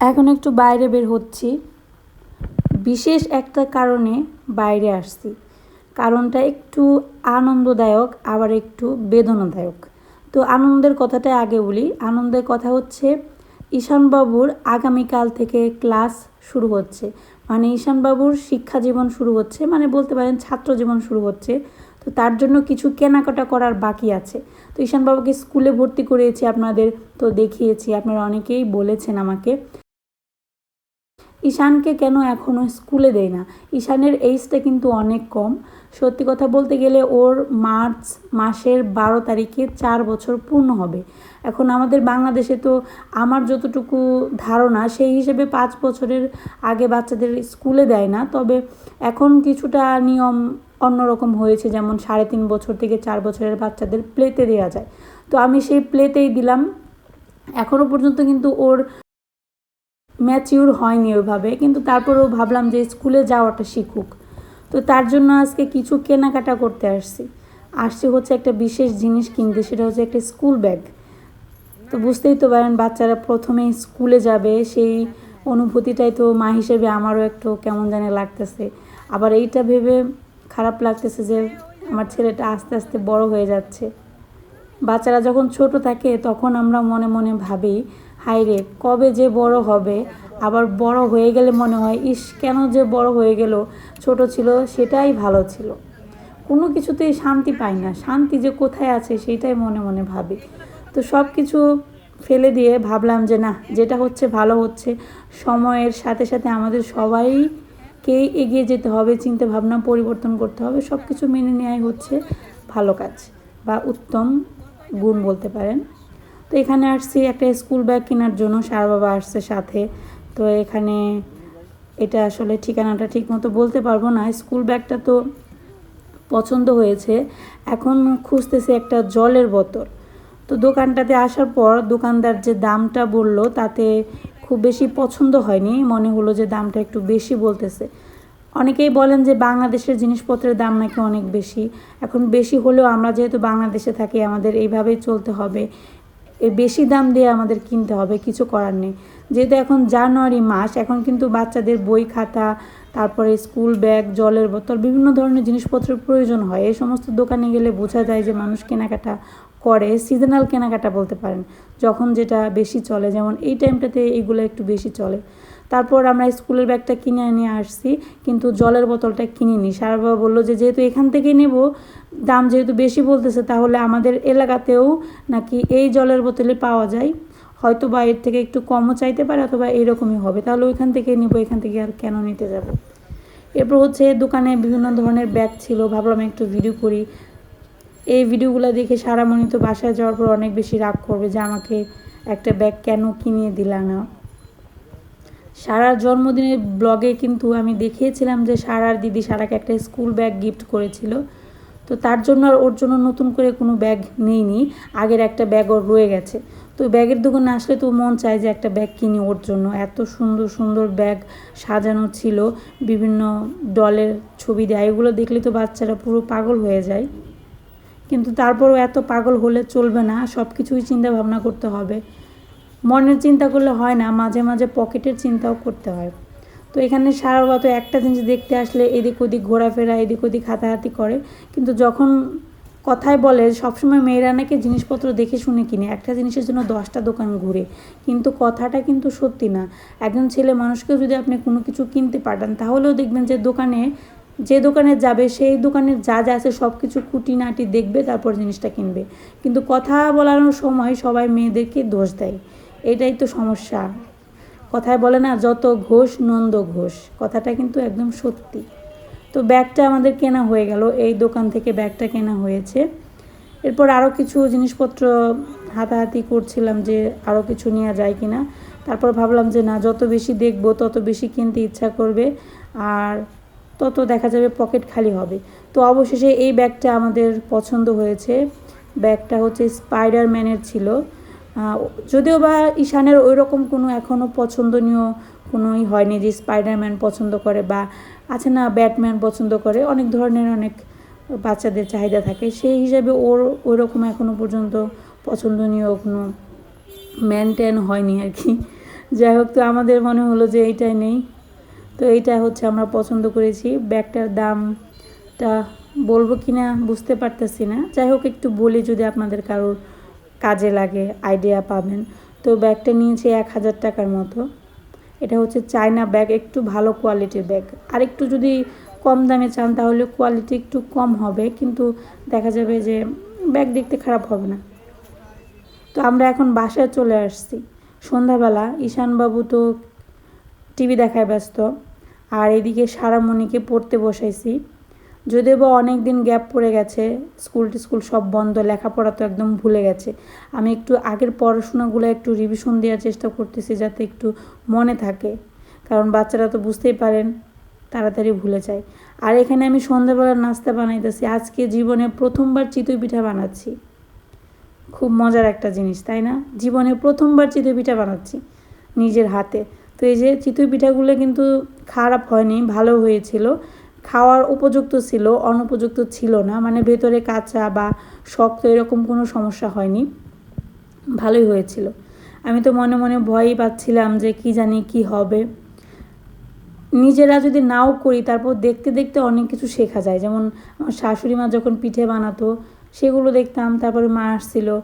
এখন একটু বাইরে বের হচ্ছি। বিশেষ একটা কারণে বাইরে আসছি। কারণটা একটু আনন্দদায়ক, আবার একটু বেদনাদায়ক। তো আনন্দের কথাটা আগে বলি। আনন্দের কথা হচ্ছে, ঈশানবাবুর আগামীকাল থেকে ক্লাস শুরু হচ্ছে। মানে ঈশানবাবুর শিক্ষা জীবন শুরু হচ্ছে মানে বলতে পারেন ছাত্র জীবন শুরু হচ্ছে। তো তার জন্য কিছু কেনাকাটা করার বাকি আছে। তো ঈশানবাবুকে স্কুলে ভর্তি করিয়েছি আপনাদের, তো দেখিয়েছি। আপনারা অনেকেই বলেছেন আমাকে। ঈশানকে কেন এখনও স্কুলে দেয় না? ঈশানের এইজটা কিন্তু অনেক কম। সত্যি কথা বলতে গেলে ওর মার্চ মাসের বারো তারিখে চার বছর পূর্ণ হবে। এখন আমাদের বাংলাদেশে তো আমার যতটুকু ধারণা, সেই হিসেবে পাঁচ বছরের আগে বাচ্চাদের স্কুলে দেয় না। তবে এখন কিছুটা নিয়ম অন্যরকম হয়েছে, যেমন সাড়ে তিন বছর থেকে চার বছরের বাচ্চাদের প্লেতে দেওয়া যায়। তো আমি সেই প্লেতেই দিলাম। এখনও পর্যন্ত কিন্তু ওর ম্যাচিউর হয়নি ওইভাবে, কিন্তু তারপরেও ভাবলাম যে স্কুলে যাওয়াটা শিখুক। তো তার জন্য আজকে কিছু কেনাকাটা করতে আসছি। আসছি হচ্ছে একটা বিশেষ জিনিস কিনতে, সেটা হচ্ছে একটা স্কুল ব্যাগ। তো বুঝতেই তো পারেন, বাচ্চারা প্রথমে স্কুলে যাবে, সেই অনুভূতিটাই তো মা হিসেবে আমারও একটু কেমন জানি লাগতেছে। আবার এইটা ভেবে খারাপ লাগতেছে যে আমার ছেলেটা আস্তে আস্তে বড় হয়ে যাচ্ছে। বাচ্চারা যখন ছোট থাকে, তখন আমরা মনে মনে ভাবি হাই রে কবে যে বড় হবে, আবার বড় হয়ে গেলে মনে হয়, ইস, কেন যে বড় হয়ে গেল, ছোট ছিল, সেটাই ভালো ছিল। কোনো কিছুতেই শান্তি পাই না, শান্তি যে কোথায় আছে, সেটাই মনে মনে ভাবি। তো সব কিছু ফেলে দিয়ে ভাবলাম যে, না, যেটা হচ্ছে, ভালো হচ্ছে। সময়ের সাথে সাথে আমাদের সবাইকেই এগিয়ে যেতে হবে, চিন্তা ভাবনা পরিবর্তন করতে হবে সব কিছু মেনে নেওয়াই হচ্ছে ভালো কাজ, বা উত্তম গুণ বলতে পারেন। তো এখানে আসছি একটা স্কুল ব্যাগ কেনার জন্য, সার বাবা আসছে সাথে। তো এখানে এটা আসলে ঠিকানাটা ঠিক মতো বলতে পারব না। স্কুল ব্যাগটা তো পছন্দ হয়েছে। এখন খুঁজতেছে একটা জলের বোতল। তো দোকানটাতে আসার পর দোকানদার যে দামটা বলল, তাতে খুব বেশি পছন্দ হয়নি। মনে হলো যে দামটা একটু বেশি বলতেছে। অনেকেই বলেন যে বাংলাদেশের জিনিসপত্রের দাম নাকি অনেক বেশি। এখন বেশি হলেও আমরা যেহেতু বাংলাদেশে থাকি, আমাদের এইভাবেই চলতে হবে। এই বেশি দাম দিয়ে আমাদের কিনতে হবে, কিছু করার নেই। যেহেতু এখন জানুয়ারি মাস, এখন কিন্তু বাচ্চাদের বই খাতা, তারপরে স্কুল ব্যাগ, জলের বোতল, বিভিন্ন ধরনের জিনিসপত্রের প্রয়োজন হয়। এই সমস্ত দোকানে গেলে বোঝা যায় যে মানুষ কেনাকাটা করে সিজনাল কেনাকাটা বলতে পারেন। যখন যেটা বেশি চলে, যেমন এই টাইমটাতে এইগুলো একটু বেশি চলে। তারপর আমরা স্কুলের ব্যাগটা কিনে নিয়ে আসছি, কিন্তু জলের বোতলটা কিনিনি। সারা বাবা বলল যে, যেহেতু এখান থেকে নেব, দাম যেহেতু বেশি বলতেছে, তাহলে আমাদের এলাকাতেও নাকি এই জলের বোতলে পাওয়া যায়। হয়তো বা এর থেকে একটু কমও চাইতে পারে, অথবা এরকমই হবে। তাহলে ওইখান থেকে নেব, এখান থেকে আর কেন নিতে যাব? এরপর হচ্ছে দোকানে বিভিন্ন ধরনের ব্যাগ ছিল, ভাবলাম একটু ভিডিও করি। এই ভিডিওগুলো দেখে সারামণি তো বাসায় যাওয়ার পর অনেক বেশি রাগ করবে যে, আমাকে একটা ব্যাগ কেন কিনিয়ে দিলা না? সারার জন্মদিনের ব্লগে কিন্তু আমি দেখিয়েছিলাম যে সারার দিদি সারাকে একটা স্কুল ব্যাগ গিফট করেছিল। তো তার জন্য আর ওর জন্য নতুন করে কোনো ব্যাগ নেইনি। আগের একটা ব্যাগ ওর রয়ে গেছে। তো ব্যাগের দোকানে আসলে তো মন চায় যে একটা ব্যাগ কিনি ওর জন্য। এত সুন্দর সুন্দর ব্যাগ সাজানো ছিল। বিভিন্ন ডলের ছবি দেয়। এগুলো দেখলে তো বাচ্চারা পুরো পাগল হয়ে যায়। কিন্তু তারপরও এত পাগল হলে চলবে না। সব কিছুই চিন্তা ভাবনা করতে হবে। মনের চিন্তা করলে হয় না, মাঝে মাঝে পকেটের চিন্তাও করতে হয়। তো এখানে সারাগত একটা জিনিস দেখতে আসলে এদিক ওদিক ঘোরাফেরা, এদিক ওদিক হাতাহাতি করে। কিন্তু যখন কথায় বলে, সবসময় মেয়েরা নাকি জিনিসপত্র দেখে শুনে কিনে। একটা জিনিসের জন্য দশটা দোকান ঘুরে। কিন্তু কথাটা কিন্তু সত্যি না। একজন ছেলে মানুষকে যদি আপনি কোনো কিছু কিনতে পাঠান, তাহলেও দেখবেন যে দোকানে যে দোকানে যাবে, সেই দোকানের যা যা আছে সব কিছু খুঁটিনাটি দেখবে, তারপর জিনিসটা কিনবে। কিন্তু কথা বলানোর সময় সবাই মেয়েদেরকে দোষ দেয়। এটাই তো সমস্যা। কথায় বলে না, যত ঘোষ নন্দ ঘোষ। কথাটা কিন্তু একদম সত্যি। তো ব্যাগটা আমাদের কেনা হয়ে গেল, এই দোকান থেকে ব্যাগটা কেনা হয়েছে। এরপর আরও কিছু জিনিসপত্র হাতাহাতি করছিলাম যে আরও কিছু নেওয়া যায় কি না তারপর ভাবলাম যে না, যত বেশি দেখব, তত বেশি কিনতে ইচ্ছা করবে, আর তত দেখা যাবে পকেট খালি হবে। তো অবশেষে এই ব্যাগটা আমাদের পছন্দ হয়েছে। ব্যাগটা হচ্ছে স্পাইডারম্যানের ছিল। যদিও বা ঈশানের ওই রকম কোনো এখনও পছন্দনীয় কোনোই হয়নি যে স্পাইডারম্যান পছন্দ করে বা আছে না ব্যাটম্যান পছন্দ করে, অনেক ধরনের অনেক বাচ্চাদের চাহিদা থাকে। সেই হিসাবে ওর ওই রকম এখনও পর্যন্ত পছন্দনীয় কোনো ম্যান ট্যান হয়নি আর কি। যাই হোক, তো আমাদের মনে হলো যে এইটাই নেই। তো এইটা হচ্ছে আমরা পছন্দ করেছি। ব্যাগটার দামটা বলব কি না বুঝতে পারতেছি না। যাই হোক, একটু বলি যদি আপনাদের কারোর কাজে লাগে আইডিয়া পাবেন। তো ব্যাগটা নিয়েছি এক হাজার টাকার মতো। এটা হচ্ছে চায়না ব্যাগ একটু ভালো কোয়ালিটির ব্যাগ আর একটু যদি কম দামে চান, তাহলে কোয়ালিটি একটু কম হবে, কিন্তু দেখা যাবে যে ব্যাগ দেখতে খারাপ হবে না। তো আমরা এখন বাসায় চলে আসছি। সন্ধ্যাবেলা ঈশানবাবু তো টিভি দেখায় ব্যস্ত, আর এদিকে সারামণিকে পড়তে বসাইছি। যদিও বা অনেক দিন গ্যাপ পড়ে গেছে স্কুল টিস্কুল সব বন্ধ, লেখাপড়া তো একদম ভুলে গেছে। আমি একটু আগের পড়াশোনাগুলো একটু রিভিশন দেওয়ার চেষ্টা করতেছি যাতে একটু মনে থাকে, কারণ বাচ্চারা তো বুঝতেই পারেন, তাড়াতাড়ি ভুলে যায়। আর এখানে আমি সন্ধ্যাবেলা নাস্তা বানাইতেছি, আজকে জীবনে প্রথমবার চিতই পিঠা বানাচ্ছি। খুব মজার একটা জিনিস, তাই না? জীবনে প্রথমবার চিতই পিঠা বানাচ্ছি নিজের হাতে। তো এই যে চিতই পিঠাগুলো কিন্তু খারাপ হয়নি, ভালো হয়েছিল খাওয়ার উপযুক্ত ছিল, অনুপযুক্ত ছিল না। মানে ভেতরে কাঁচা বা শক্ত এরকম কোনো সমস্যা হয়নি। ভালোই হয়েছিল। আমি তো মনে মনে ভয়ই পাচ্ছিলাম যে কি জানি কি হবে। নিজেরা যদি নাও করি, তারপর দেখতে দেখতে অনেক কিছু শেখা যায়। যেমন আমার শাশুড়ি মা যখন পিঠে বানাতো, সেগুলো দেখতাম, তারপরে মা আসছিল।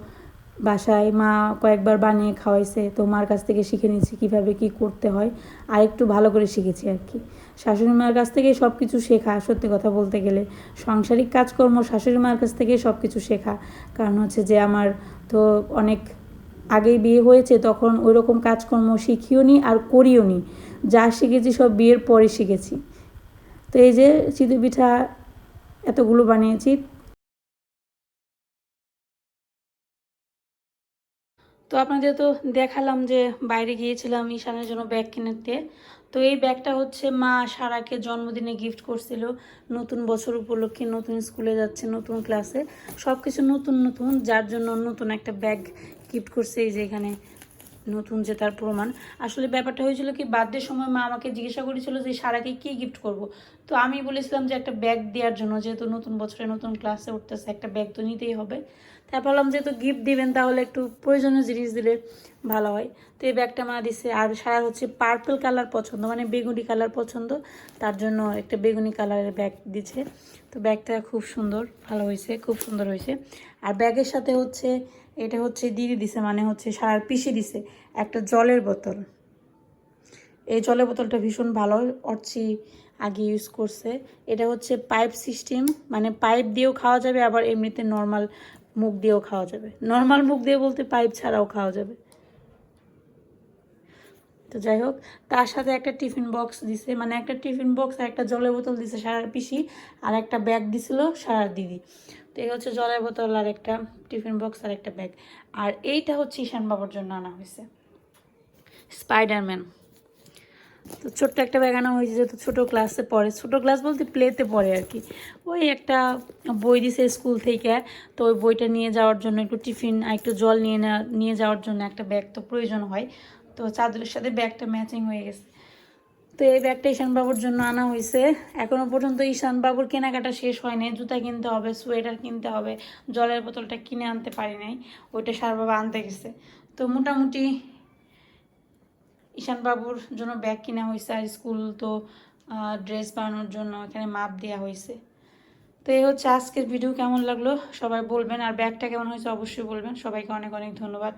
বাসায় মা কয়েকবার বানিয়ে খাওয়াইছে, তো মার কাছ থেকে শিখে নিয়েছি কীভাবে কী করতে হয়। আর একটু ভালো করে শিখেছি আর কি। শাশুড়ি মার কাছ থেকে সব কিছু শেখা, সত্যি কথা বলতে গেলে। সাংসারিক কাজকর্ম শাশুড়ি মার কাছ থেকে সব কিছু শেখা। কারণ হচ্ছে যে আমার তো অনেক আগেই বিয়ে হয়েছে, তখন ওই রকম কাজকর্ম শিখিও নি আর করিও নি যা শিখেছি সব বিয়ের পরে শিখেছি। তো এই যে চিতই পিঠা এতগুলো বানিয়েছি তো আপনাদের তো দেখালাম যে বাইরে গিয়েছিলাম ঈশানের জন্য ব্যাগ কিনতে, তো এই ব্যাগটা হচ্ছে মা সারাকে জন্মদিনে গিফট করছিল। নতুন বছর উপলক্ষে, নতুন স্কুলে যাচ্ছে, নতুন ক্লাসে সব কিছু নতুন নতুন, যার জন্য নতুন একটা ব্যাগ গিফট করছে এই যে এখানে। নতুন যে তার প্রমাণ। আসলে ব্যাপারটা হয়েছিল কি, বার্থডের সময় মা আমাকে জিজ্ঞাসা করেছিল যে, সারাকে কি গিফট করব? তো আমি বলেছিলাম যে, একটা ব্যাগ দেওয়ার জন্য, যেহেতু নতুন বছরে নতুন ক্লাসে উঠতেছে, একটা ব্যাগ তো নিতেই হবে। তাই ভাবলাম যেহেতু গিফট দিবেন, তাহলে একটু প্রয়োজনীয় জিনিস দিলে ভালো হয়। তো এই ব্যাগটা মা দিছে, আর সারা হচ্ছে পার্পল কালার পছন্দ মানে বেগুনি কালার পছন্দ। তার জন্য একটা বেগুনি কালারের ব্যাগ দিছে। তো ব্যাগটা খুব সুন্দর, ভালো হয়েছে, খুব সুন্দর হয়েছে। আর ব্যাগের সাথে হচ্ছে এটা হচ্ছে দিদি দিছে মানে হচ্ছে সারার পিসি দিছে একটা জলের বোতল। এই জলের বোতলটা ভীষণ ভালো, অর্চি আগে ইউজ করছে। এটা হচ্ছে পাইপ সিস্টেম মানে পাইপ দিয়েও খাওয়া যাবে, আবার এমনিতে নর্মাল মুখ দিয়েও খাওয়া যাবে। নর্মাল মুখ দিয়ে বলতে পাইপ ছাড়াও খাওয়া যাবে। তো যাই হোক, তার সাথে একটা টিফিন বক্স দিছে মানে একটা টিফিন বক্স আর একটা জলের বোতল দিছে সারার পিসি, আর একটা ব্যাগ দিছিল সারার দিদি। তো এই হচ্ছে জলের বোতল আর একটা টিফিন বক্স আর একটা ব্যাগ। আর এইটা হচ্ছে ঈশান বাবার জন্য আনা হয়েছে। স্পাইডারম্যান। তো ছোট্ট একটা ব্যাগ আনা হয়েছে, যেহেতু ছোটো ক্লাসে পড়ে। ছোটো ক্লাস বলতে প্লেতে পড়ে আর কি। ওই একটা বই দিছে স্কুল থেকে, তো ওই বইটা নিয়ে যাওয়ার জন্য একটু টিফিন আর একটু জল নিয়ে নিয়ে যাওয়ার জন্য একটা ব্যাগ তো প্রয়োজন হয়। তো চাদরের সাথে ব্যাগটা ম্যাচিং হয়ে গেছে। তো এই ব্যাগটা ঈশানবাবুর জন্য আনা হয়েছে এখনও পর্যন্ত ঈশানবাবুর কেনাকাটা শেষ হয়নি জুতা কিনতে হবে, সোয়েটার কিনতে হবে, জলের বোতলটা কিনে আনতে পারি নাই। ওইটা সারবাবা আনতে গেছে। তো মোটামুটি ঈশানবাবুর জন্য ব্যাগ কিনা হয়েছে আর স্কুল তো ড্রেস বানানোর জন্য এখানে মাপ দেওয়া হয়েছে তো এই হচ্ছে আজকের ভিডিও। কেমন লাগল? সবাই বলবেন। আর ব্যাগটা কেমন হয়েছে অবশ্যই বলবেন। সবাইকে অনেক অনেক ধন্যবাদ।